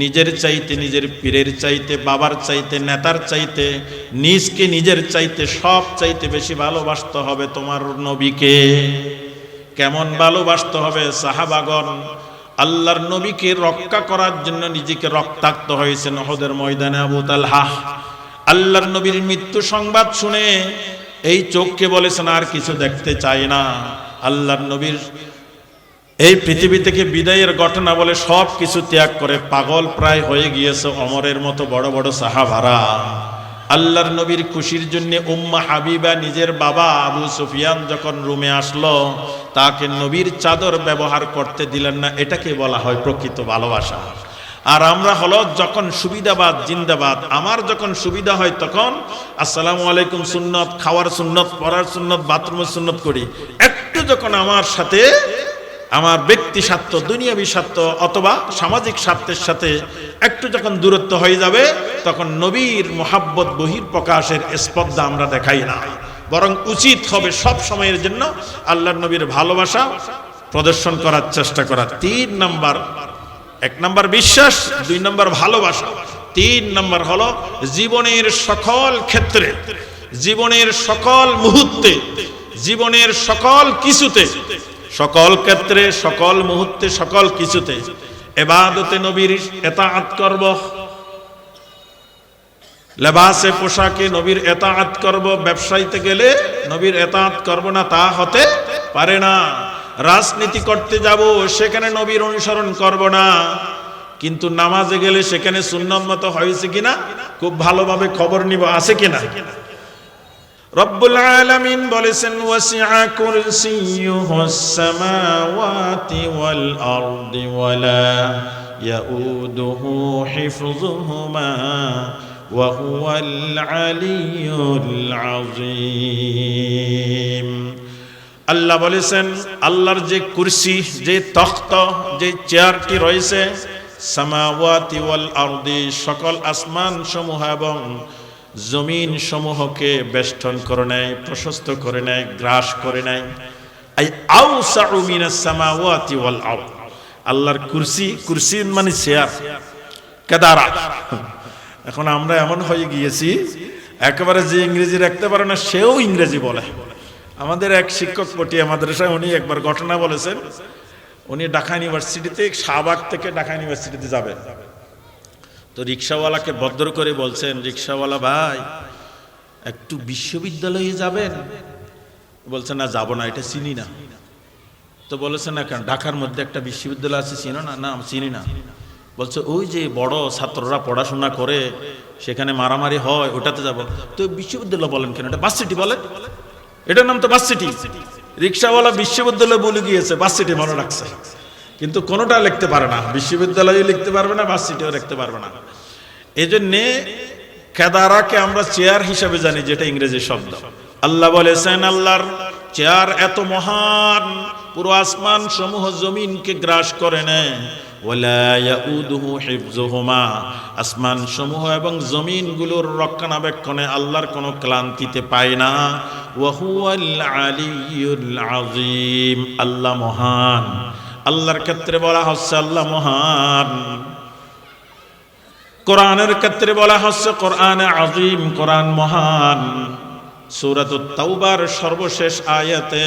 নিজের চাইতে নিজের পীরের চাইতে, বাবার চাইতে, নেতার চাইতে, নিজকে নিজের চাইতে সব চাইতে বেশি ভালোবাসতে হবে তোমার নবীকে। কেমন ভালোবাসতে হবে সাহাবাগন আল্লাহর নবীকে রক্ষা করার জন্য নিজেকে রক্তাক্ত হয়েছে নহদের ময়দানে আবু তালহা। আল্লাহর নবীর মৃত্যু সংবাদ শুনে এই চোখকে বলেছেন, আর কিছু দেখতে চাই না। আল্লাহর নবীর এই পৃথিবী থেকে বিদায়ের ঘটনা বলে সব কিছু ত্যাগ করে পাগল প্রায় হয়ে গিয়েছে অমরের মতো বড় বড় সাহাবারা। আল্লাহর নবীর খুশির জন্য উম্মা হাবিবা নিজের বাবা আবু সুফিয়ান যখন রুমে আসলো, তাকে নবীর চাদর ব্যবহার করতে দিলেন না, এটাকে বলা হয় প্রকৃত ভালোবাসা। আর আমরা হলো যখন সুবিধাবাদ, জিন্দাবাদ, আমার যখন সুবিধা হয় তখন আসসালামু আলাইকুম সুন্নত, খাওয়ার সুন্নত, পড়ার সুন্নত, বাথরুমের সুন্নত করি। একটু যখন আমার সাথে আমার ব্যক্তি স্বার্থ, দুনিয়াবী স্বার্থ অথবা সামাজিক স্বার্থের সাথে একটু যখন দূরত্ব হয়ে যাবে, তখন নবীর মোহাব্বত, বহির প্রকাশের স্পর্ধা আমরা দেখাই না। বরং উচিত হবে সব সময়ের জন্য আল্লাহ নবীর ভালোবাসা প্রদর্শন করার চেষ্টা করা। তিন নাম্বার, এক নাম্বার বিশ্বাস, দুই নাম্বার ভালোবাসা। তিন নাম্বার হলো জীবনের সকল ক্ষেত্রে, জীবনের সকল মুহূর্তে, জীবনের সকল কিছুতে সকল ক্ষেত্রে, সকল মুহূর্তে, সকল কিছুতে। এবাদতে নবীর এতাআত করব। লেবাসে পোশাকে নবীর এতাআত করব। ব্যবসায়ীতে গেলে নবীর এতাআত করব না, তা হতে পারে না। রাজনীতি করতে যাব, সেখানে নবীর অনুসরণ করব না। কিন্তু নামাজে গেলে সেখানে সুন্নত মতো হয়েছে কিনা, খুব ভালোভাবে খবর নিব, আছে কিনা? রব্বুল আলামিন বলেছেন, ওয়াসিআ কুরসিয়ুহুস সামাওয়াতি ওয়াল আরদি ওয়ালা ইয়াউদুহু হিফযুহুমা ওয়া হুয়াল আলিয়্যুল আযীম আল্লাহ বলেছেন, আল্লাহর যে কুরসি, যে তখ্ত, যে চেয়ারটি রয়েছে, সামাওয়াতি ওয়াল আরদি সকল আসমান সমূহ এবং জমিন সমূহকে বেষ্টন করে নেয়, প্রশস্ত করে নেয়, গ্রাস করে নেয়। আল্লাহর কুরসি কুরসি মানে চেয়ার, কেদারা। এখন আমরা এমন হয়ে গিয়েছি, একেবারে যে ইংরেজি রাখতে পারে না, সেও ইংরেজি বলে। আমাদের এক শিক্ষক পটিয়া মাদ্রাসায়, উনি একবার ঘটনা বলেছেন। উনি ঢাকা ইউনিভার্সিটিতে, শাহবাগ থেকে ঢাকা ইউনিভার্সিটিতে যাবেন। তো রিক্সাওয়ালাকে ভদ্র করে বলছেন, রিক্সাওয়ালা ভাই, একটু বিশ্ববিদ্যালয়ে যাবেন? বলছে না, যাব না, এটা চিনি না। তো বলেছে, না কেন, ঢাকার মধ্যে একটা বিশ্ববিদ্যালয় আছে, চিনো না? না, চিনি না। বলছে, ওই যে বড় ছাত্ররা পড়াশোনা করে, সেখানে মারামারি হয়, ওটাতে যাব। তো বিশ্ববিদ্যালয় বলেন কেন, এটা বাস সিটি বলেন? এটার নাম তো বাস সিটি। রিক্সাওয়ালা বিশ্ববিদ্যালয় বলে গিয়েছে, বাস সিটি মনে রাখছে। কিন্তু কোনোটা লিখতে পারে না। বিশ্ববিদ্যালয়ে লিখতে পারবে না বাস সিটিও লিখতে পারবে না। এই জন্যে কেদারাকে আমরা চেয়ার হিসাবে জানি, যেটা ইংরেজি শব্দ। আল্লাহ বলেছেন, আল্লাহর চেয়ার এত মহান, পুরো আসমান সমূহ জমিনকে গ্রাস করে নেয়। আসমান সমূহ এবং জমিনগুলোর রক্ষণাবেক্ষণে আল্লাহর কোনো ক্লান্তিতে পায় না। ওয়াহুয়াল আজিম আল্লাহ মহান। আল্লাহর ক্ষেত্রে বলা হচ্ছে আল্লাহ মহান কোরআনের ক্ষেত্রে বলা হচ্ছে কোরআনে আজিম কোরআন মহান সূরাত তাওবার সর্বশেষ আয়াতে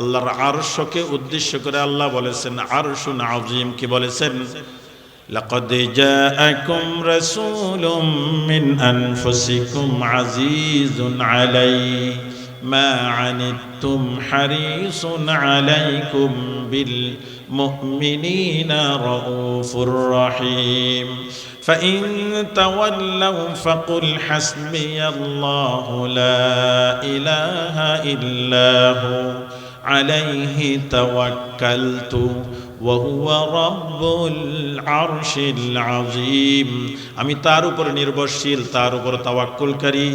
আল্লাহর আরশকে উদ্দেশ্য করে আল্লাহ বলেছেন আরশুন আজিম কি বলেছেন لقد جاءكم رسول من أنفسكم عزيز عليه ما عنتم حريص عليكم بالمؤمنين رؤوف رحيم. فإن تولوا فقل حسبي الله لا إله إلا هو. عليه توكلت وهو رب العرش العظيم আমি তার উপর নির্ভরশীল তার উপর তাওয়াক্কুলকারী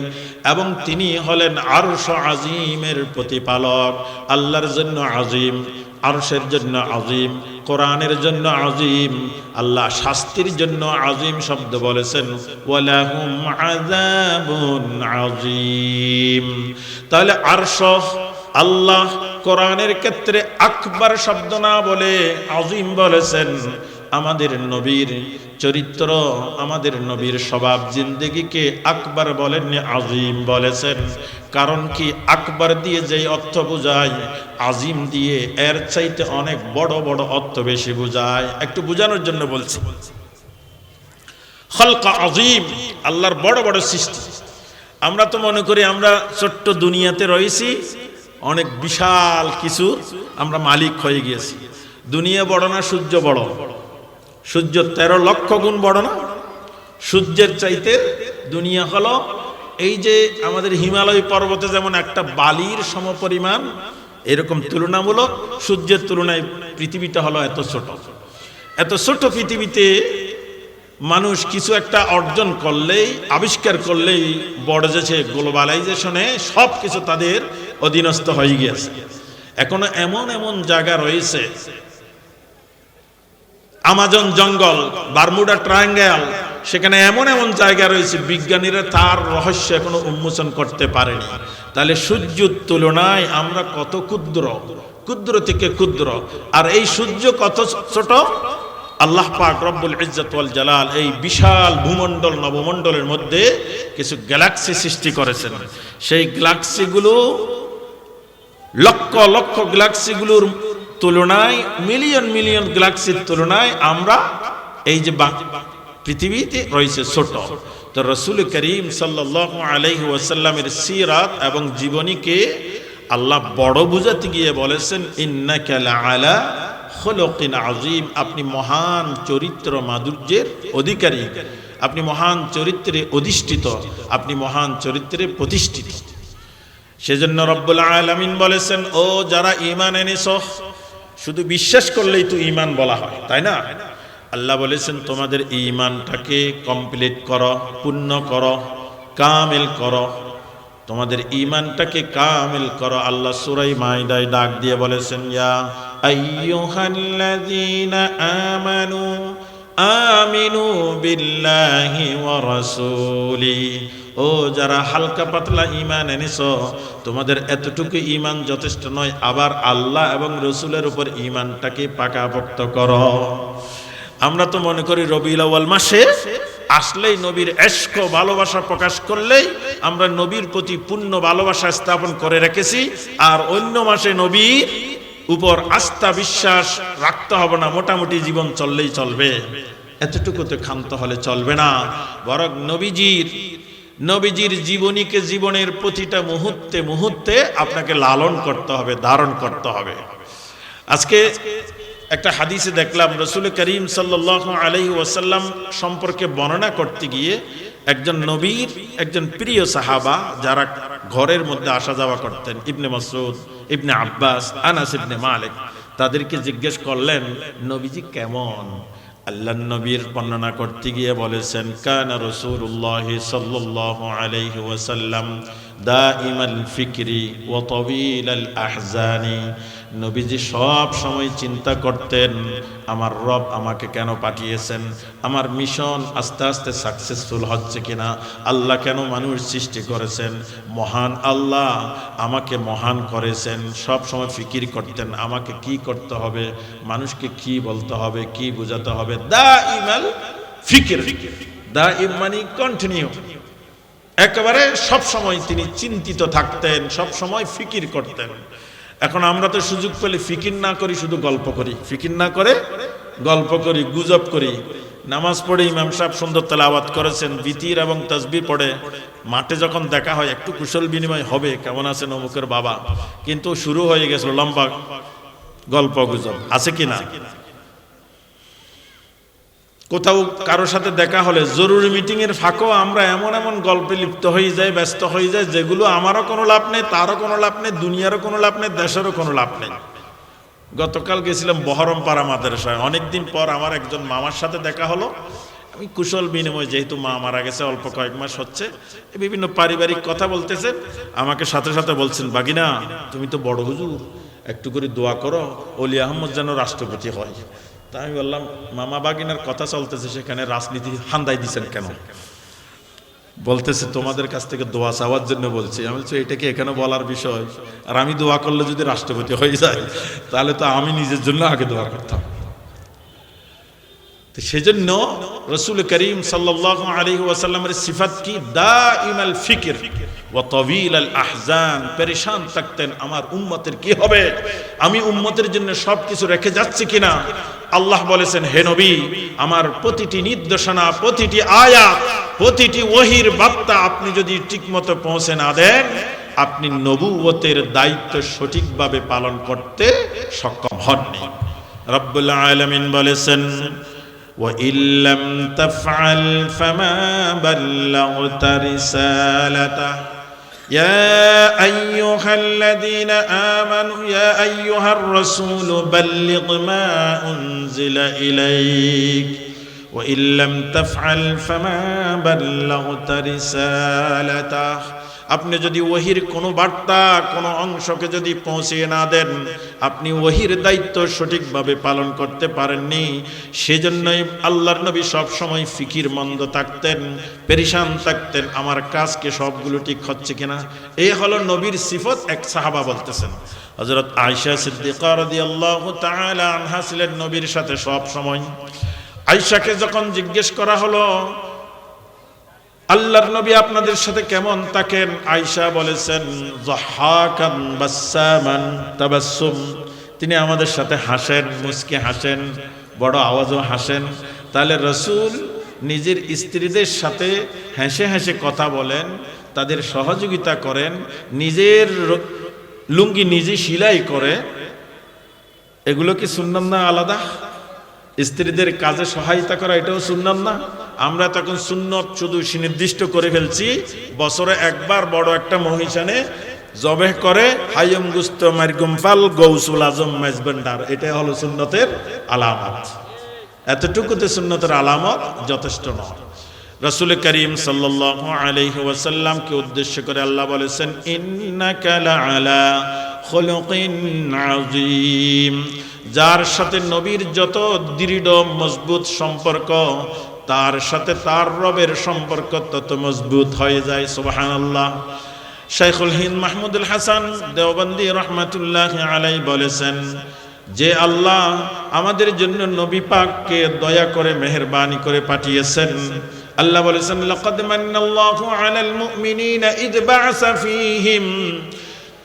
এবং তিনি হলেন আরশ আজিমের প্রতিপালক আল্লাহর জন্য আজিম আরশের জন্য আজিম কোরআনের জন্য আজিম আল্লাহ শাস্তির জন্য আজিম শব্দ বলেছেন ওয়ালাহুম আযাবুন আজিম তাহলে আরশ আল্লাহ কোরআনের ক্ষেত্রে আকবার শব্দ না বলে আজিম বলেছেন, আমাদের নবীর চরিত্র, আমাদের নবীর স্বভাব জিন্দগিকে আকবর বলেননি, আজিম বলেছেন। কারণ কি, আকবর দিয়ে যেই অর্থ বোঝায়, আজিম দিয়ে এর চাইতে অনেক বড় বড় অর্থ বেশি বোঝায়। একটু বোঝানোর জন্য বলছি। খলকা আজিম, আল্লাহর বড় বড় সৃষ্টি। আমরা তো মনে করি আমরা ছোট্ট দুনিয়াতে রয়েছি অনেক বিশাল কিছু আমরা মালিক হয়ে গিয়েছি। দুনিয়া বড় না সূর্য বড়? সূর্য তেরো লক্ষ গুণ বড় না? সূর্যের চাইতে দুনিয়া হলো এই যে আমাদের হিমালয় পর্বতে যেমন একটা বালির সমপরিমাণ, এরকম তুলনামূলক সূর্যের তুলনায় পৃথিবীটা হলো এত ছোট। এত ছোট পৃথিবীতে মানুষ কিছু একটা অর্জন করলেই, আবিষ্কার করলেই, বড় যেছে গ্লোবালাইজেশনে সব কিছু তাদের অধীনস্থ হয়ে গিয়েছে। এখনও এমন এমন জায়গা রয়েছে। আমাজন জঙ্গল, বারমুডা ট্রায়াঙ্গেল, সেখানে এমন এমন জায়গা রয়েছে, বিজ্ঞানীরা তার রহস্য এখনও উন্মোচন করতে পারেনি। তাহলে সূর্যের তুলনায় আমরা কত ক্ষুদ্র? ক্ষুদ্র থেকে ক্ষুদ্র। আর এই সূর্য কত ছোট? আল্লাহ পাক রব্বুল ইজ্জত ওয়াল জালাল এই বিশাল ভূমণ্ডল, নবমণ্ডলের মধ্যে কিছু গ্যালাক্সি সৃষ্টি করেছেন। সেই গ্যালাক্সিগুলো লক্ষ লক্ষ গ্যালাক্সিগুলোর তুলনায় মিলিয়ন মিলিয়ন গ্যালাক্সির তুলনায় আমরা এই যে পৃথিবীতে রয়েছে ছোট। তো রসুল করিম সাল্লাহ আলাইহি ওয়াসাল্লামের সিরাত এবং জীবনীকে আল্লাহ বড় বুঝাতে গিয়ে বলেছেন, ইন্নাকা আলা খলকিন আজিম আপনি মহান চরিত্র মাধুর্যের অধিকারী। আপনি মহান চরিত্রে অধিষ্ঠিত। আপনি মহান চরিত্রে প্রতিষ্ঠিত। সেজন্য রব্বুল আলামিন বলেছেন, ও যারা ইমান এনেছ, শুধু বিশ্বাস করলেই তো ইমান বলা হয়, তাই না? আল্লাহ বলেছেন, তোমাদের ইমানটাকে কমপ্লিট করো, পূর্ণ করো, কামেল করো। তোমাদের ইমানটাকে কামেল করো। আল্লাহ সুরাই মাইদায় ডাক দিয়ে বলেছেন, ইয়া আমানু, আমিনু বিল্লাহি ওয়া ও যারা হালকা পাতলা ঈমান এনেছ, তোমাদের এতটুকু ঈমান যথেষ্ট নয়, আবার আল্লাহ এবং রসুলের উপর ঈমানটাকে পাকাপোক্ত করো। আমরা তো মনে করি আউয়াল মাসে আসলেই নবীর এশক ভালোবাসা প্রকাশ করলেই আমরা নবীর প্রতি পূর্ণ ভালোবাসা স্থাপন করে রেখেছি, আর অন্য মাসে নবীর উপর আস্থা বিশ্বাস রাখতে হবে না, মোটামুটি জীবন চললেই চলবে। এতটুকুতে ক্ষান্ত হলে চলবে না, বরং নবীজির নবীজির জীবনীকে জীবনের প্রতিটা মুহূর্তে মুহূর্তে আপনাকে লালন করতে হবে, ধারণ করতে হবে। আজকে একটা হাদিসে দেখলাম, রসুল করিম সাল্লাহ আলহি ওয়াসাল্লাম সম্পর্কে বর্ণনা করতে গিয়ে একজন নবীর, একজন প্রিয় সাহাবা যারা ঘরের মধ্যে আসা যাওয়া করতেন, ইবনে মাসুদ ইবনে আব্বাস, আনাস ইবনে মালিক, তাদেরকে জিজ্ঞেস করলেন, নবীজি কেমন? আল্লাহ নবীর বর্ণনা করতে গিয়ে বলেছেন কানা রসুল্লাহ সাল্লাহ আলাইহি ওয়াসাল্লাম দাইমাল ফিকরি ও তবিল আল আহজানি। নবীজি সব সময় চিন্তা করতেন, আমার রব আমাকে কেন পাঠিয়েছেন? আমার মিশন আস্তে আস্তে সাকসেসফুল হচ্ছে কিনা? আল্লাহ কেন মানুষ সৃষ্টি করেছেন? মহান আল্লাহ আমাকে মহান করেছেন। সব সময় ফিকির করতেন, আমাকে কি করতে হবে? মানুষকে কি বলতে হবে? কি বোঝাতে হবে? দা ইমাল ফিকির। দা ইম মানে কন্টিনিউ একেবারে সব সময় তিনি চিন্তিত থাকতেন, সব সময় ফিকির করতেন। এখন আমরা তো সুযোগ পেলে ফিকির না করি, শুধু গল্প করি। ফিকির না করে গল্প করি, গুজব করি। নামাজ পড়ে ইমাম সাহেব সুন্দর তালে তেলাওয়াত করেছেন, বিতির এবং তসবির পড়ে। মাঠে যখন দেখা হয়, একটু কুশল বিনিময় হবে, কেমন আছেন অমুকের বাবা? কিন্তু শুরু হয়ে গেছিল লম্বা গল্প গুজব। আছে কি না? কোথাও কারোর সাথে দেখা হলে জরুরি মিটিং এর ফাঁকও আমরা এমন এমন গল্পে লিপ্ত হয়ে যাই, ব্যস্ত হয়ে যায় যেগুলো আমারও কোনো লাভ নেই, তারও কোনো লাভ নেই, দুনিয়ারও কোনো লাভ নেই, দেশেরও কোনো লাভ নেই। গতকাল গেছিলাম বহরম পাড়া মাদ্রাসায়। অনেকদিন পর আমার একজন মামার সাথে দেখা হলো। আমি কুশল বিনিময়, যেহেতু মা মারা গেছে, অল্প কয়েক মাস হচ্ছে বিভিন্ন পারিবারিক কথা বলতেছে। আমাকে সাথে সাথে বলছেন, বাগিনা, তুমি তো বড় হুজুর, একটু করে দোয়া করো, অলি আহমদ যেন রাষ্ট্রপতি হয়। তা আমি বললাম, মামা বাগিনার কথা চলতেছে সেখানে রাজনীতি হান্দাই দিছেন কেন? বলতেছে, তোমাদের কাছ থেকে দোয়া চাওয়ার জন্য বলছি। আমি বলছি, এটা কি এখানে বলার বিষয়? আর আমি দোয়া করলে যদি রাষ্ট্রপতি হয়ে যায়, তাহলে তো আমি নিজের জন্য আগে দোয়া করতাম। তো সেজন্য রসুল করিম সাল্লাহ সিফাত কি? দা ইমাল ফিকির ও তবিল আল আহজান। পেরেশান থাকতেন, আমার উম্মতের কি হবে? আমি উম্মতের জন্য সব কিছু রেখে যাচ্ছি কিনা? আল্লাহ বলেছেন হে নবী আমার প্রতিটি নির্দেশনা প্রতিটি আয়াত প্রতিটি ওহির বার্তা আপনি যদি ঠিকমতো পৌঁছে না দেন আপনি নবুয়তের দায়িত্ব সঠিকভাবে পালন করতে সক্ষম হননি রব্বুল আলমিন বলেছেন وإن لم تفعل فما بلغت رسالته يا أيها الذين آمنوا يا أيها الرسول بلغ ما أنزل إليك. وإن لم تفعل فما بلغت رسالته. আপনি যদি ওহির কোনো বার্তা, কোনো অংশকে যদি পৌঁছিয়ে না দেন, আপনি ওহির দায়িত্ব সঠিকভাবে পালন করতে পারেননি। সেজন্যই আল্লাহর নবী সব সময় ফিকির মন্দ থাকতেন, পেরিশান থাকতেন। আমার কাজকে সবগুলো ঠিক হচ্ছে কিনা? এই হলো নবীর সিফত, এক সাহাবা বলতেছেন। হজরত আয়সা সিদ্দিকা রাদিয়াল্লাহু তাআলা আনহা ছিলেন নবীর সাথে সব সময় আয়সাকে যখন জিজ্ঞেস করা হলো আল্লাহর নবী আপনাদের সাথে কেমন থাকেন? আয়সা বলেছেন তিনি আমাদের সাথে হাসেন, মুস্কি হাসেন, বড় আওয়াজও হাসেন। তাহলে রসুল নিজের স্ত্রীদের সাথে হেসে হেসে কথা বলেন, তাদের সহযোগিতা করেন, নিজের লুঙ্গি নিজে সিলাই করে। এগুলো কি শুনলাম না আলাদা? স্ত্রীদের কাজে সহায়তা করা, এটাও শুনলাম না? আমরা তখন সুন্নত শুধু সুনির্দিষ্ট করে ফেলছি, বছরে একবার বড় একটা মহিষানে জবে করে হাইম গুস্ত মারগুমফাল গৌসুল আজম মেজবেন্ডার এটাই হলো সুন্নতের আলামত। এতটুকুতে সুন্নতের আলামত যথেষ্ট নয়। রসুল করিম সাল্লাহ আলহি উদ্দেশ্য করে আল্লাহ বলেছেন যার সাথে নবীর যত দৃঢ়, মজবুত সম্পর্ক, তার সাথে তার রবের সম্পর্ক তত মজবুত হয়ে যায়, সুবহানাল্লাহ। শাইখুল হিন্দ মাহমুদুল হাসান দেওবন্দি রহমাতুল্লাহ আলাই বলেছেন, যে আল্লাহ আমাদের জন্য নবী পাককে দয়া করে, মেহেরবানি করে পাঠিয়েছেন। আল্লাহ বলেছেন, লাকাদ মান্নাল্লাহু আলাল মুমিনিনা ইদ বাআসা ফীহিম।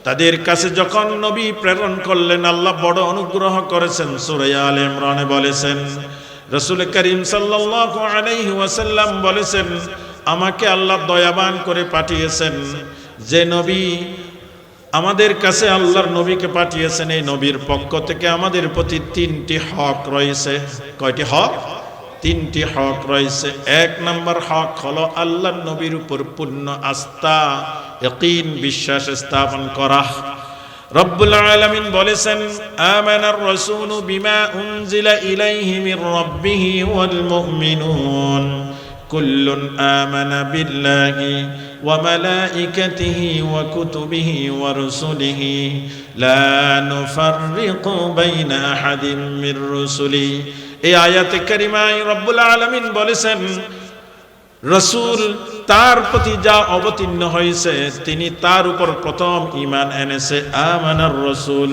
তাদের কাছে যখন নবী প্রেরণ করলেন, আল্লাহ বড় অনুগ্রহ করেছেন। সূরা আলে ইমরানে বলেছেন, রাসূল করিম ওয়াসাল্লাম বলেছেন, আমাকে আল্লাহ দয়াবান করে পাঠিয়েছেন। যে নবী আমাদের কাছে আল্লাহর নবীকে পাঠিয়েছেন, এই নবীর পক্ষ থেকে আমাদের প্রতি তিনটি হক রয়েছে। কয়টি হক? তিনটি হক রয়েছে। এক নম্বর হক হলো আল্লাহর নবীর উপর পূর্ণ আস্থা। ইকিন বিশ্বাস স্থাপন করা। রব্বুল আলমিন বলেছেন আমানার রাসূলু বিমা উনজিলা ইলাইহি মির রাব্বিহি ওয়াল মুমিনুন। কুল্লুন আমানা বিল্লাহি ওয়া মালাইকাতিহি ওয়া কুতুবিহি ওয়া রুসুলিহি। লা নুফাররিকু বাইনা আহাদিন মির রুসুলি। এই আয়াতে কারিমায় রব্বুল বলেছেন রসুল তার প্রতি যা অবতীর্ণ হয়েছে, তিনি তার উপর প্রথম ইমান এনেছে। আমানার রসুল,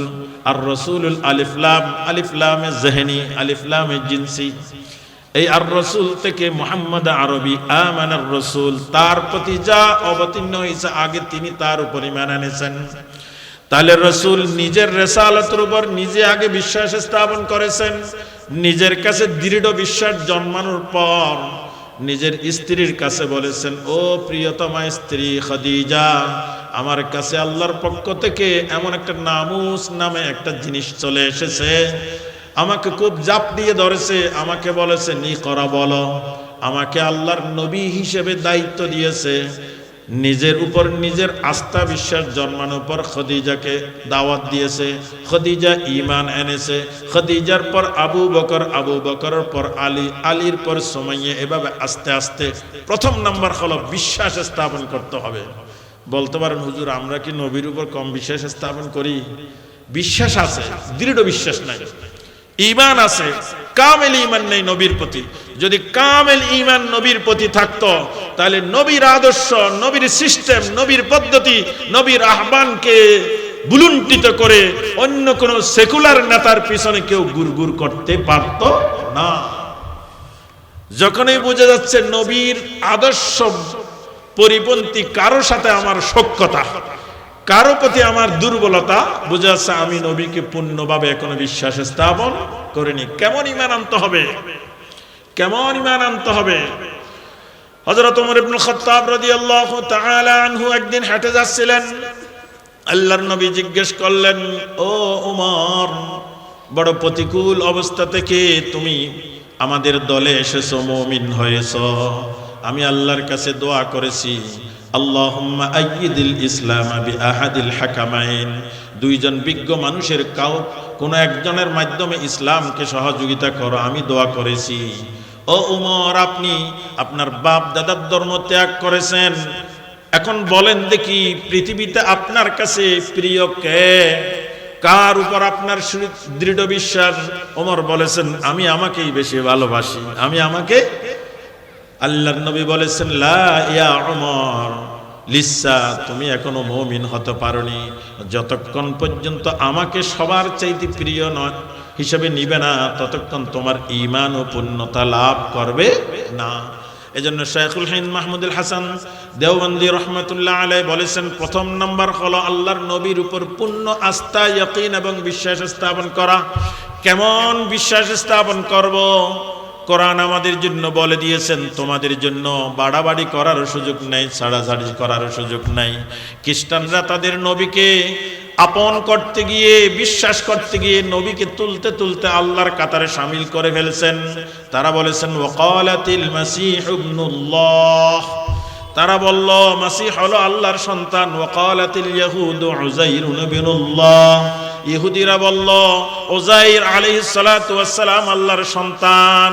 আর রসুল আলিফলাম আলিফলামে জেহেনি আলিফলামে জিনসি। এই আর রসুল থেকে মোহাম্মদ আরবি, আমানার রসুল, তার প্রতি যা অবতীর্ণ হয়েছে, আগে তিনি তার উপর ইমান এনেছেন। তাহলে রসুল নিজের রেসালতের উপর নিজে আগে বিশ্বাস স্থাপন করেছেন। নিজের কাছে দৃঢ় বিশ্বাস জন্মানোর পর নিজের স্ত্রীর কাছে বলেছেন, ও প্রিয়তমা স্ত্রী খাদিজা, আমার কাছে আল্লাহর পক্ষ থেকে এমন একটা নামুস নামে একটা জিনিস চলে এসেছে। আমাকে খুব জাপ দিয়ে ধরেছে, আমাকে বলেছে, নি করা বলো। আমাকে আল্লাহর নবী হিসেবে দায়িত্ব দিয়েছে। নিজের উপর নিজের আস্থা বিশ্বাস জন্মানোর পর খদিজাকে দাওয়াত দিয়েছে। খদিজা ইমান এনেছে। খদিজার পর আবু বকর, আবু বকরের পর আলী, আলীর পর সময়ে এভাবে আস্তে আস্তে প্রথম নাম্বার হলো বিশ্বাস স্থাপন করতে হবে। বলতে পারেন, হুজুর, আমরা কি নবীর উপর কম বিশ্বাস স্থাপন করি? বিশ্বাস আছে, দৃঢ় বিশ্বাস নাই। ইমান আছে, কামেল ইমান নেই নবীর প্রতি। যদি কামেল ইমান নবীর প্রতি থাকতো, তাহলে নবীর আদর্শ, নবীর সিস্টেম, নবীর পদ্ধতি, নবীর আহ্বানকে বুলুন্টিত করে অন্য কোন সেকুলার নেতার পিছনে কেউ গুরগুর করতে পারত না। যখনই বোঝা যাচ্ছে নবীর আদর্শ পরিপন্থী কারও সাথে আমার সক্ষতা কারও প্রতি আমার দুর্বলতা, বোঝা আমি নবীকে পূর্ণভাবে এখনও বিশ্বাস স্থাপন করিনি। কেমন ইমান আনতে হবে? কেমন ইমান আনতে হবে? একদিন হেঁটে যাচ্ছিলেন। নবী জিজ্ঞেস করলেন, ও ওমর বড় প্রতিকূল অবস্থা থেকে তুমি আমাদের দলে হয়েছো। আমি আল্লাহর কাছে দোয়া করেছি আল্লাহুম্মা আইয়িদিল ইসলাম বি আহাদিল হাকামাইন। দুইজন বিজ্ঞ মানুষের কাউ কোন একজনের মাধ্যমে ইসলামকে সহযোগিতা করো, আমি দোয়া করেছি। ও উমর, আপনি আপনার বাপ দাদার ধর্ম ত্যাগ করেছেন। এখন বলেন দেখি, পৃথিবীতে আপনার কাছে প্রিয় কে? কার উপর আপনার দৃঢ় বিশ্বাস? ওমর বলেছেন, আমি আমাকেই বেশি ভালোবাসি, আমি আমাকে আল্লাহর নবী বলেছেন, লা ইয়া লিসা, তুমি এখনও মমিন হতে পারোনি। যতক্ষণ পর্যন্ত আমাকে সবার চাইতে প্রিয় নয় হিসেবে নিবে না, ততক্ষণ তোমার ঈমান ও পূর্ণতা লাভ করবে না। এজন্য শেখুল হিন্দ মাহমুদুল হাসান দেওবন্দি রহমতুল্লাহ আলাই বলেছেন, প্রথম নম্বর হলো আল্লাহর নবীর উপর পূর্ণ আস্থা, ইয়কিন এবং বিশ্বাস স্থাপন করা। কেমন বিশ্বাস স্থাপন করব? কোরআন আমাদের জন্য বলে দিয়েছেন, তোমাদের জন্য বাড়াবাড়ি করার সুযোগ নেই, ছাড়াছাড়ি করার সুযোগ নাই। খ্রিস্টানরা তাদের নবীকে আপন করতে গিয়ে, বিশ্বাস করতে গিয়ে নবীকে তুলতে তুলতে আল্লাহর কাতারে সামিল করে ফেলছেন। তারা বলেছেন, ওয়াকালাতিল মাসিহ তারা বলল, মাসিহ হলো আল্লাহর সন্তান। ওয়াকালাতিল ইয়াহুদ উযাইরুন ইবনুল্লাহ। ইহুদিরা বলল ওজাইর আলাইহিস সালাতু ওয়াসসালাম আল্লাহর সন্তান,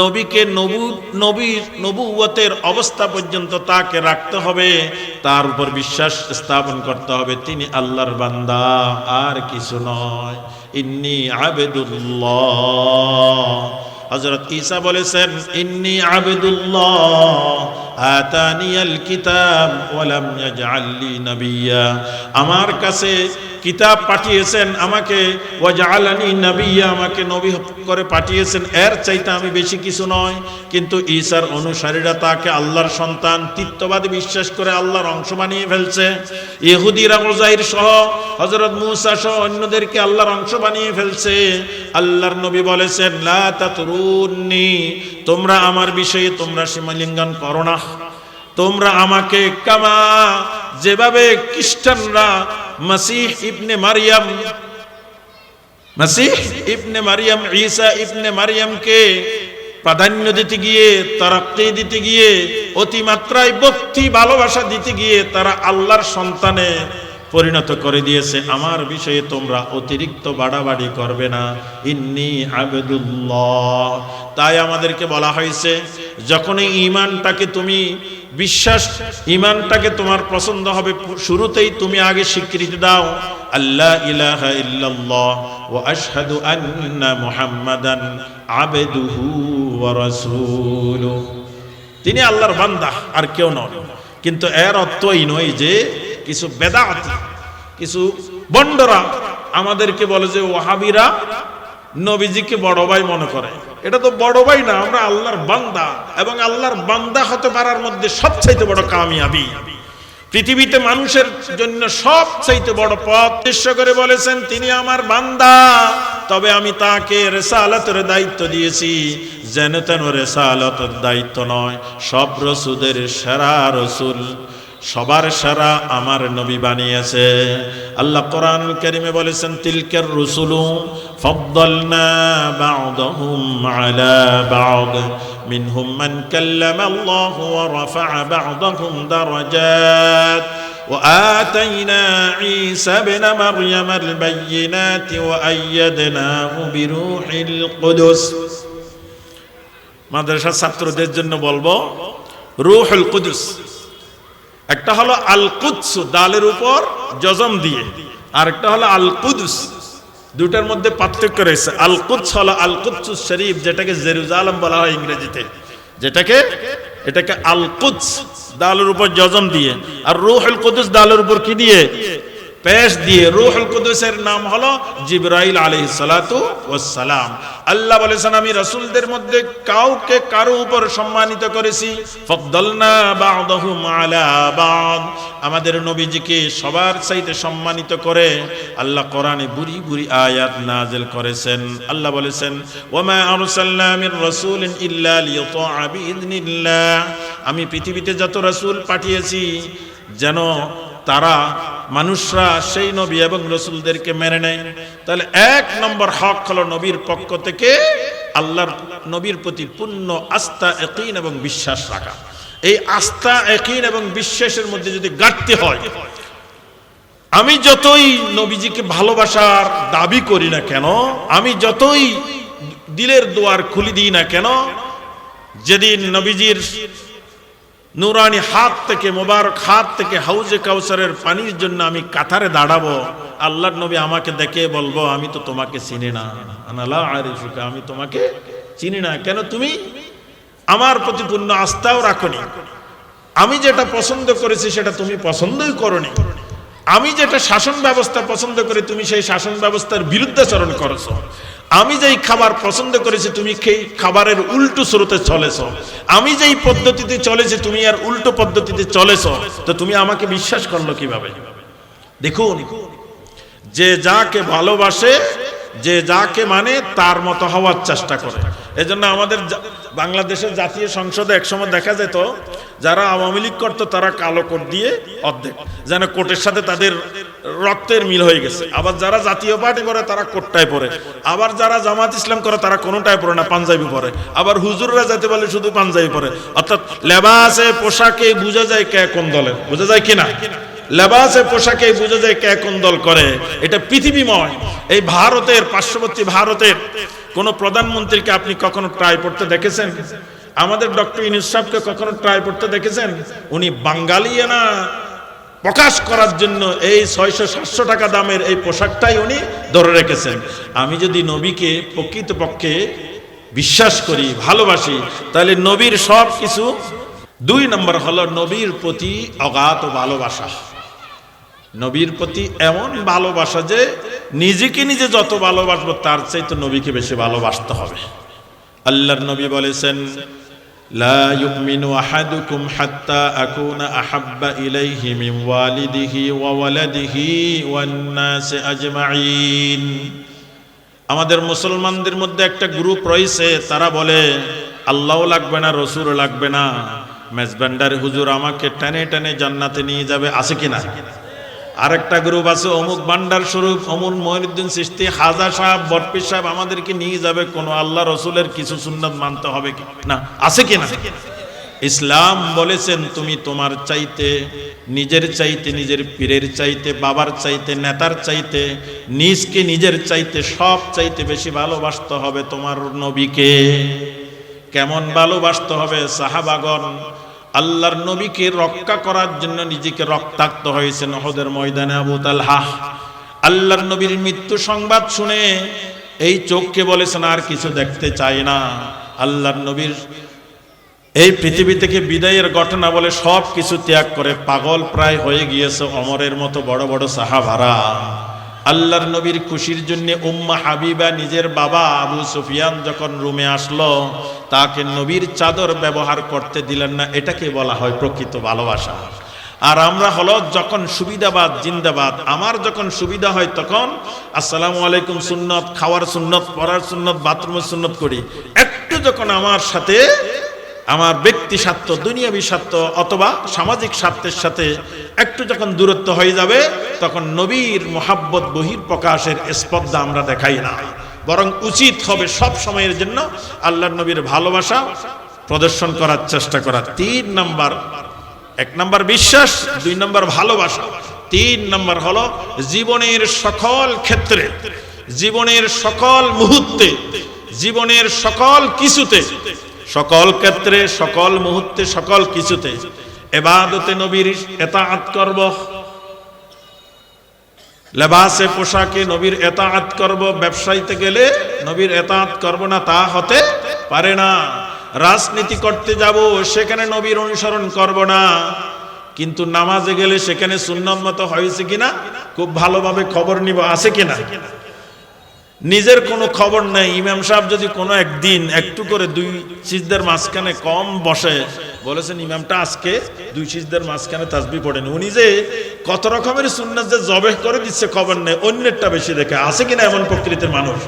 নবীকে নবু নবীর নবুয়তের অবস্থা পর্যন্ত তাকে রাখতে হবে, তার উপর বিশ্বাস স্থাপন করতে হবে, তিনি আল্লাহর বান্দা, আর কিছু নয়। ইন্নি আবেদুল্লাহ। হজরত ঈসা বলেছেন, ইন্নি আবেদুল্লাহ, আতানিয়াল কিতাব ওয়ালাম ইয়াজআললি নাবিয়্যা আমার কাছে কিতাব পাঠিয়েছেন, আমাকে ওয়াজআলানি নাবিয়্যা আমাকে নবী করে পাঠিয়েছেন। এর চাইতে আমি বেশি কিছু নয়, কিন্তু ঈসার অনুসারীরা তাকে আল্লাহর সন্তান, তিত্ববাদী বিশ্বাস করে আল্লাহর অংশ বানিয়ে ফেলছে। ইহুদিরা ওজাইর সহ, হযরত মূসা সহ অন্যদেরকে আল্লাহর অংশ বানিয়ে ফেলছে। আল্লাহর নবী বলেছেন, লা তাতরুন্নি, তোমরা আমার বিষয়ে তোমরা সীমালিঙ্গন করো না। তোমরা আমাকে কামা যেভাবে খ্রিস্টানরা মাসিহ ইবনে মারিয়াম, মাসিহ ইবনে মারিয়াম, ঈসা ইবনে মারিয়ামকে প্রাধান্য দিতে গিয়ে তারাক্কি দিতে গিয়ে, অতিমাত্রায় ভক্তি, ভালোবাসা দিতে গিয়ে তারা আল্লাহর সন্তানে পরিণত করে দিয়েছে। আমার বিষয়ে তোমরা অতিরিক্ত বাড়াবাড়ি করবে না। ইন্নি আবেদুল্লাহ। তাই আমাদেরকে বলা হয়েছে, যখনই ইমানটাকে তুমি বিশ্বাস ইমানটাকে তোমার পছন্দ হবে। শুরুতেই তুমি আগে স্বীকৃতি দাও আল্লাহ ইলাহা ইল্লাল্লাহ ওয়া আশহাদু আন্না মুহাম্মাদান আবদুহু ওয়া রাসূলুহু। তিনি আল্লাহর বান্দা, আর কেউ নন। কিন্তু এর অর্থই নয় যে কিছু বেদাত, কিছু বন্ডরা আমাদেরকে বলে যে ওয়াহাবিরা নবীজিকে বড় ভাই মনে করে। এটা তো বড় ভাই না, আমরা আল্লাহর বান্দা। এবং আল্লাহর বান্দা হতে পারার মধ্যে সবচাইতে বড় কামিয়াবি। পৃথিবীতে মানুষের জন্য সবচাইতে বড় পথ উদ্দেশ্য করে বলেছেন, তিনি আমার বান্দা। তবে আমি তাকে রেসালতের দায়িত্ব দিয়েছি। যেন তেন রেসালতের দায়িত্ব নয়, সব রসুদের সেরা রসুল। সবার সারা আমার নবী বানিয়েছে আল্লাহ কোরআন কারিমে বলেছেন তিলকের রসুলু ফদ্দলনা বাউদহুম আলা বাউদ মিনহুম মান কাল্লামা আল্লাহ ওয়া রাফা'a বাউদহুম দারাজাত وآتينا عيسى ابن مريم البينات وأيدناه بروح القدس মাদ্রাসার ছাত্রদের জন্য বলবো রুহুল কুদুস একটা হলো আল কুদস দালের উপর জজম দিয়ে। আর একটা হলো আল কুদস দুটার মধ্যে পার্থক্য রয়েছে। আল কুদস হলো আল কুদস শরীফ, যেটাকে জেরুজালাম বলা হয় ইংরেজিতে। যেটাকে, এটাকে আল কুদস দালের উপর জজম দিয়ে। আর রুহুল কুদুস দালের উপর কি দিয়ে? পেশ দিয়ে রুহুল কুদুসের নাম হলো জিবরাইল আলাইহিস সালাতু ওয়াসসালাম আল্লাহ বলেছেন, আমি রাসূলদের মধ্যে কাউকে কারও উপর সম্মানিত করেছি। ফাদদালনা বা'দাহুম আলা বা'দ। আমাদের নবীজিকে সবার চাইতে সম্মানিত করে আল্লাহ কোরআনে বুরি বুরি আয়াত নাযিল করেছেন। আল্লাহ বলেছেন ওয়ামা আরসালনা মির রাসূলিন ইল্লা লিয়ুতা'a বিইذنিল্লাহ আমি পৃথিবীতে যত রাসূল পাঠিয়েছি, যেন তারা মানুষরা সেই নবী এবং রসুলদেরকে মেনে নেয়। তাহলে এক নম্বর হক হলো নবীর পক্ষ থেকে আল্লাহর নবীর প্রতি পূর্ণ আস্থা একইন এবং বিশ্বাস রাখা। এই আস্থা একইন এবং বিশ্বাসের মধ্যে যদি ঘাটতি হয়, আমি যতই নবীজিকে ভালোবাসার দাবি করি না কেন, আমি যতই দিলের দুয়ার খুলি দিই না কেন, যেদিন নবীজির নুরানি হাত থেকে, মোবারক হাত থেকে হাউজে কাউসারের পানির জন্য আমি কাতারে দাঁড়াবো। আল্লাহ নবী আমাকে দেখে বলব, আমি তো তোমাকে চিনি না। আনালা আমি তোমাকে চিনি না। কেন তুমি? আমার প্রতি পূর্ণ আস্থাও রাখনি। আমি যেটা পছন্দ করেছি সেটা তুমি পছন্দই করনি। আমি যেটা শাসন ব্যবস্থা পছন্দ করি, তুমি সেই শাসন ব্যবস্থার বিরুদ্ধাচরণ করেছ। আমি যেই খাবার পছন্দ করেছি, তুমি সেই খাবারের উল্টো স্রোতে চলেছ। আমি যেই পদ্ধতিতে চলেছি, তুমি আর উল্টো পদ্ধতিতে চলেছ। তো তুমি আমাকে বিশ্বাস করল কীভাবে? দেখুন, যে যাকে ভালোবাসে যে যাকে মানে তার মতো হওয়ার চেষ্টা করে। এজন্য আমাদের বাংলাদেশের জাতীয় সংসদে একসময় দেখা যেত, যারা আওয়ামী লীগ করতো তারা কালো কোট দিয়ে অর্ধেক, যেন কোটের সাথে তাদের রক্তের মিল হয়ে গেছে। আবার যারা জাতীয় পার্টি করে তারা কোটটায় পরে আবার যারা জামাত ইসলাম করে তারা কোনোটায় পরে না, পাঞ্জাবি পরে। আবার হুজুররা যেতে বলে শুধু পাঞ্জাবি পরে। অর্থাৎ লেবাসে পোশাকে বোঝা যায় কে কোন দলের, বোঝা যায় কিনা? লেবাসে পোশাকে বোঝা যায় কে কোন দল করে। এটা পৃথিবীময়। এই ভারতের, পার্শ্ববর্তী ভারতের কোন প্রধানমন্ত্রীকে আপনি কখনো ট্রাই করতে দেখেছেন? আমাদের ডক্টর ইনুস সাহেবকে কখনো ট্রাই করতে দেখেছেন? উনি বাঙালি না। প্রকাশ করার জন্য এই ছয়শো সাতশো টাকা দামের এই পোশাকটাই উনি ধরে রেখেছেন। আমি যদি নবীকে প্রকৃতপক্ষে বিশ্বাস করি, ভালোবাসি, তাহলে নবীর সব কিছু দুই নম্বর হলো নবীর প্রতি অগাধ ভালোবাসা। নবীর প্রতি এমন ভালোবাসা যে নিজেকে নিজে যত ভালোবাসবো, তার চাইতে নবীকে বেশি ভালোবাসতে হবে। আল্লাহর নবী বলেছেন, লা ওয়ান আজমাইন আমাদের মুসলমানদের মধ্যে একটা গ্রুপ রয়েছে, তারা বলে আল্লাহ লাগবে না, রসুলও লাগবে না। মেজবান্ডার হুজুর আমাকে টেনে টেনে জান্নাতে নিয়ে যাবে, আছে কিনা আরেকটা গ্রুপ আছে, অমুক বান্ডার স্বরূপ অমুক মহিনুদ্দিন সৃষ্টি হাজা সাহেব বটপির সাহেব, আমাদেরকে নিয়ে যাবে, কোনো আল্লাহ রসুলের কিছু সুন্নত মানতে হবে কি? না, আছে কিনা ইসলাম বলেছেন, তুমি তোমার চাইতে, নিজের চাইতে, নিজের পীরের চাইতে, বাবার চাইতে, নেতার চাইতে, নিজকে নিজের চাইতে, সব চাইতে বেশি ভালোবাসতে হবে তোমার নবীকে। কেমন ভালোবাসতে হবে সাহাবাগন আল্লাহর নবীকে রক্ষা করার জন্য নিজেকে রক্তাক্ত হয়েছে নহদের ময়দানে আবু তালহা। আল্লাহর নবীর মৃত্যু সংবাদ শুনে এই চোখকে বলেছেন, আর কিছু দেখতে চাই না। আল্লাহর নবীর এই পৃথিবী থেকে বিদায়ের ঘটনা বলে সব কিছু ত্যাগ করে পাগল প্রায় হয়ে গিয়েছে অমরের মতো বড় বড় সাহাবারা। আল্লাহর নবীর খুশির জন্য উম্মা হাবিবা নিজের বাবা আবু সুফিয়ান যখন রুমে আসলো, তাকে নবীর চাদর ব্যবহার করতে দিলেন না, এটাকে বলা হয় প্রকৃত ভালোবাসা। আর আমরা হলো যখন সুবিধাবাদ, জিন্দাবাদ, আমার যখন সুবিধা হয় তখন আসসালামু আলাইকুম সুন্নত, খাওয়ার সুন্নত, পড়ার সুন্নত, বাথরুমের সুন্নত করি। একটু যখন আমার সাথে আমার ব্যক্তি স্বার্থ, দুনিয়াবী স্বার্থ অথবা সামাজিক স্বার্থের সাথে একটু যখন দূরত্ব হয়ে যাবে, তখন নবীর মোহাব্বত বহির প্রকাশের স্পর্ধা আমরা দেখাই না। বরং উচিত হবে সব সময়ের জন্য আল্লাহ নবীর ভালোবাসা প্রদর্শন করার চেষ্টা করা। তিন নাম্বার, এক নাম্বার বিশ্বাস, দুই নাম্বার ভালোবাসা। তিন নাম্বার হলো জীবনের সকল ক্ষেত্রে, জীবনের সকল মুহূর্তে, জীবনের সকল কিছুতে সকল ক্ষেত্রে, সকল মুহূর্তে, সকল কিছুতে। এবাদতে নবীর এতাআত করব। লেবাসে পোশাকে নবীর এতাআত করব। ব্যবসায়ীতে গেলে নবীর এতাআত করব না, তা হতে পারে না। রাজনীতি করতে যাব, সেখানে নবীর অনুসরণ করব না। কিন্তু নামাজে গেলে সেখানে সুন্নত হয়েছে কিনা, খুব ভালোভাবে খবর নিব, আছে কিনা? নিজের কোনো খবর নেই। ইমাম সাহেব যদি কোনো একদিন, একটু করে দুই সিজদের মাঝখানে কম বসে, বলেছেন, ইমামটা আজকে দুই সিজদের মাঝখানে তাসবি পড়েন। উনি যে কত রকমের সুন্নাত যে জবে করে দিচ্ছে, খবর নেই, অন্যেরটা বেশি দেখে। আছে কিনা এমন প্রকৃতির মানুষ?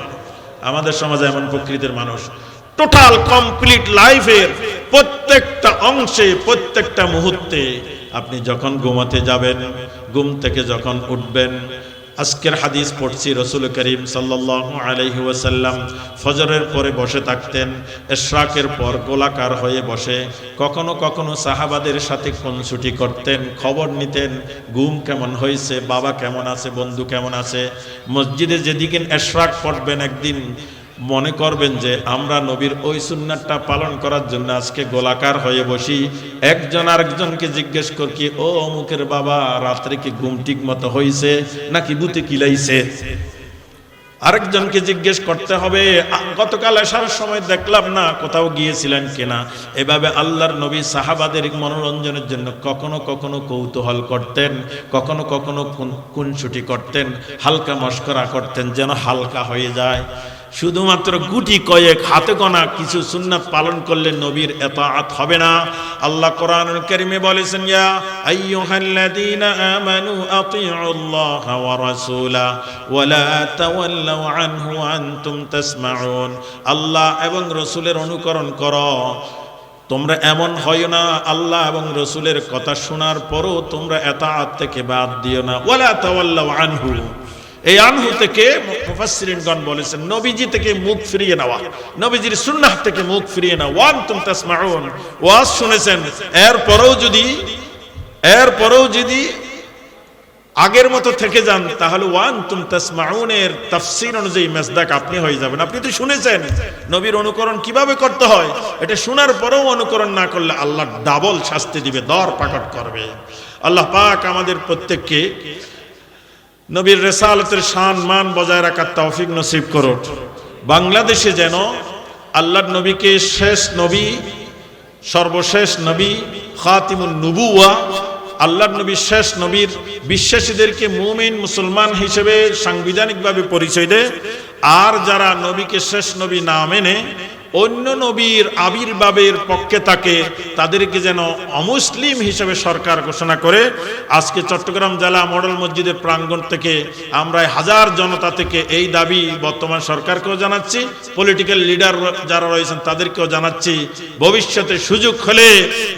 আমাদের সমাজে এমন প্রকৃতির মানুষ। টোটাল কমপ্লিট লাইফের প্রত্যেকটা অংশে, প্রত্যেকটা মুহূর্তে আপনি যখন ঘুমাতে যাবেন, ঘুম থেকে যখন উঠবেন আজকের হাদিস পড়ছি রসুল করিম সাল্লাহ আলহি ওয়াসাল্লাম ফজরের পরে বসে থাকতেন, এশরাকের পর গোলাকার হয়ে বসে। কখনো কখনো সাহাবাদের সাথে খুনসুটি করতেন, খবর নিতেন গুম কেমন হয়েছে, বাবা কেমন আছে, বন্ধু কেমন আছে। মসজিদে যেদিকে এশরাক পড়বেন একদিন মনে করবেন যে আমরা নবীর ওই সুন্নাতটা পালন করার জন্য আজকে গোলাকার হয়ে বসি। একজন আরেকজনকে জিজ্ঞেস কর কি, ও অমুকের বাবা, রাত্রে কি ঘুম ঠিক মতো হয়েছে নাকি বুতে কিলাইছে? আরেকজনকে জিজ্ঞেস করতে হবে গতকাল আসার সময় দেখলাম না কোথাও গিয়েছিলেন কিনা? এভাবে আল্লাহর নবী সাহাবাদের মনোরঞ্জনের জন্য কখনো কখনো কৌতূহল করতেন, কখনো কখনো কুনছুটি করতেন, হালকা মস্করা করতেন যেন হালকা হয়ে যায়। শুধুমাত্র গুটি কয়েক হাতে গোনা কিছু সুন্নাত পালন করলে নবীর এতাআত হবে না। আল্লাহ কোরআনুল কারীমে বলেছেন, ইয়া আইয়ুহাল্লাযীনা আমানু আতিউল্লাহ ওয়া রাসূলা ওয়া লা তাওয়াল্লাউ আনহু আনতুম তাসমাউন। আল্লাহ এবং রাসূলের অনুকরণ করো। তোমরা এমন হয় না, আল্লাহ এবং রসুলের কথা শোনার পরও তোমরা এতাআত থেকে বাদ দিও না। ওয়ালা তাওয়াল্লাউ আনহু। এই আনহু থেকে মুফাসসিরিনগণ বলেছেন, নবীজি থেকে মুখ ফিরিয়ে নেওয়া, নবীজির সুন্নাহ থেকে মুখ ফিরিয়ে নেওয়া ওয়ান তুম তাসমাউন। ওয়াজ শুনেছেন এর এরপরেও যদি এরপরেও যদি আগের মতো থেকে যান, তাহলে ওয়ান তুম তাসমাউনের তাফসীর অনুযায়ী মেসদাক আপনি হয়ে যাবেন। আপনি তো শুনেছেন, নবীর অনুকরণ কীভাবে করতে হয়? এটা শোনার পরেও অনুকরণ না করলে আল্লাহ ডাবল শাস্তি দিবে, দর পাকট করবে। আল্লাহ পাক আমাদের প্রত্যেককে নবীর রেসালতের শান, মান বজায় রাখার তৌফিক নসিব করো। বাংলাদেশে যেন আল্লাহর নবীকে শেষ নবী, সর্বশেষ নবী, খাতিমুন নুবুয়া আল্লাহর নবী শেষ নবীর বিশ্বাসীদেরকে মুমিন মুসলমান হিসেবে সাংবিধানিকভাবে পরিচয় দেয় আর যারা নবীকে শেষ নবী না মেনে অন্য নবীর আবির্ভাবের পক্ষে থাকে, তাদেরকে যেন অমুসলিম হিসেবে সরকার ঘোষণা করে, আজকে চট্টগ্রাম জেলা মডেল মসজিদের প্রাঙ্গণ থেকে আমরা হাজার জনতা থেকে এই দাবি বর্তমান সরকারকেও জানাচ্ছি পলিটিক্যাল লিডার যারা রয়েছেন তাদেরকেও জানাচ্ছি, ভবিষ্যতে সুযোগ হলে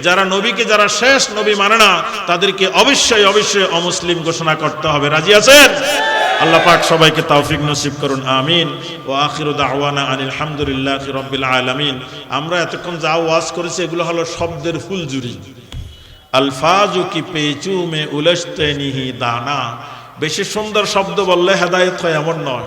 যারা নবীকে, যারা শেষ নবী মানে না, তাদেরকে অবশ্যই অবশ্যই অমুসলিম ঘোষণা করতে হবে। রাজি আছেন? আল্লাহ পাক সবাইকে তৌফিক নসিব করুন, আমিন। ও আখিরু দাওয়ানা আনিল হামদুলিল্লাহ রব্বিল আলামিন। আমরা এতক্ষণ যা ওয়াজ করেছি, এগুলো হলো শব্দের ফুলজুরি আলফাজু কি পেচু মে উলস্তে নিহি দানা। বেশি সুন্দর শব্দ বললে হেদায়ত হয়, এমন নয়।